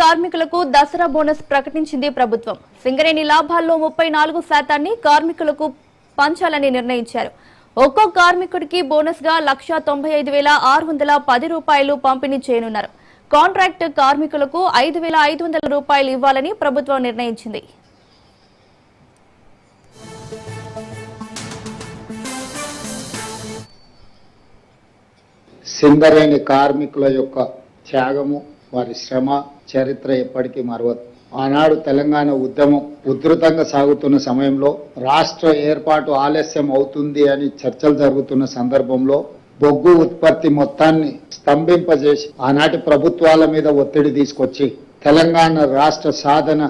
కార్మికులకు దసరా బోనస్ ప్రకటించింది ప్రభుత్వం. సింగరేణి లాభాల్లో ముప్పై నాలుగు శాతాన్ని కార్మికులకు పంచాలని నిర్ణయించారు. ఒక్కో కార్మికుడికి బోనస్గా లక్ష తొంభై ఐదు వేల ఆరు వందల పది రూపాయలు పంపిణీ చేయనున్నారు. కాంట్రాక్ట్ కార్మికులకు ఐదు వేల ఐదు వందల రూపాయలు ఇవ్వాలని ప్రభుత్వం నిర్ణయించింది. సింగరేణి కార్మికుల యొక్క త్యాగము వారి శ్రమ చరిత్ర ఎప్పటికీ మరవదు. ఆనాడు తెలంగాణ ఉద్యమం ఉధృతంగా సాగుతున్న సమయంలో రాష్ట్ర ఏర్పాటు ఆలస్యం అవుతుంది అని చర్చలు జరుగుతున్న సందర్భంలో బొగ్గు ఉత్పత్తి మొత్తాన్ని స్తంభింపజేసి ఆనాటి ప్రభుత్వాల మీద ఒత్తిడి తీసుకొచ్చి తెలంగాణ రాష్ట్ర సాధన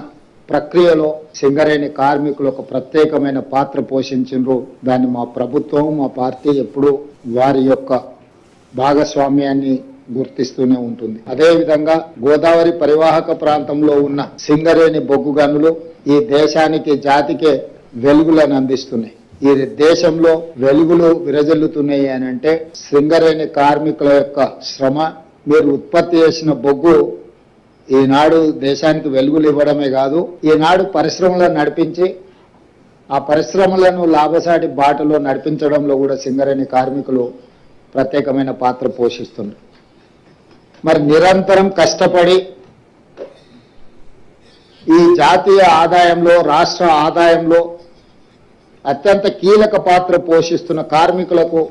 ప్రక్రియలో సింగరేణి కార్మికులు ఒక ప్రత్యేకమైన పాత్ర పోషించారు దాన్ని మా ప్రభుత్వం మా పార్టీ ఎప్పుడూ వారి యొక్క భాగస్వామ్యాన్ని గుర్తిస్తూనే ఉంటుంది. అదేవిధంగా గోదావరి పరివాహక ప్రాంతంలో ఉన్న సింగరేణి బొగ్గు గనులు ఈ దేశానికి జాతికే వెలుగులను అందిస్తున్నాయి. ఈ దేశంలో వెలుగులు విరజల్లుతున్నాయి అని అంటే సింగరేణి కార్మికుల యొక్క శ్రమ మీరు ఉత్పత్తి చేసిన బొగ్గు ఈనాడు దేశానికి వెలుగులు ఇవ్వడమే కాదు ఈనాడు పరిశ్రమలను నడిపించి ఆ పరిశ్రమలను లాభసాటి బాటలో నడిపించడంలో కూడా సింగరేణి కార్మికులు ప్రత్యేకమైన పాత్ర పోషిస్తున్నారు. మరి నిరంతరం కష్టపడి ఈ జాతీయ ఆదాయంలో రాష్ట్ర ఆదాయంలో అత్యంత కీలక పాత్ర పోషిస్తున్న కార్మికులకు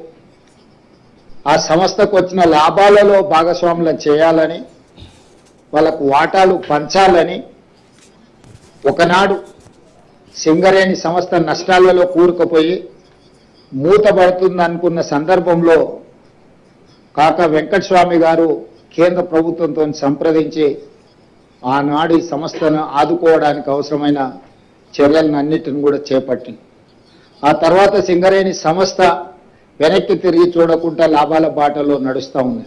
ఆ సంస్థకు వచ్చిన లాభాలలో భాగస్వాములను చేయాలని వాళ్ళకు వాటాలు పంచాలని ఒకనాడు సింగరేణి సంస్థ నష్టాలలో కూరుకుపోయి మూతపడుతుందనుకున్న సందర్భంలో కాక వెంకటస్వామి గారు కేంద్ర ప్రభుత్వంతో సంప్రదించి ఆనాడు ఈ సంస్థను ఆదుకోవడానికి అవసరమైన చర్యలను అన్నిటిని కూడా చేపట్టింది. ఆ తర్వాత సింగరేణి సంస్థ వెనక్కి తిరిగి చూడకుండా లాభాల బాటలో నడుస్తూ ఉంది.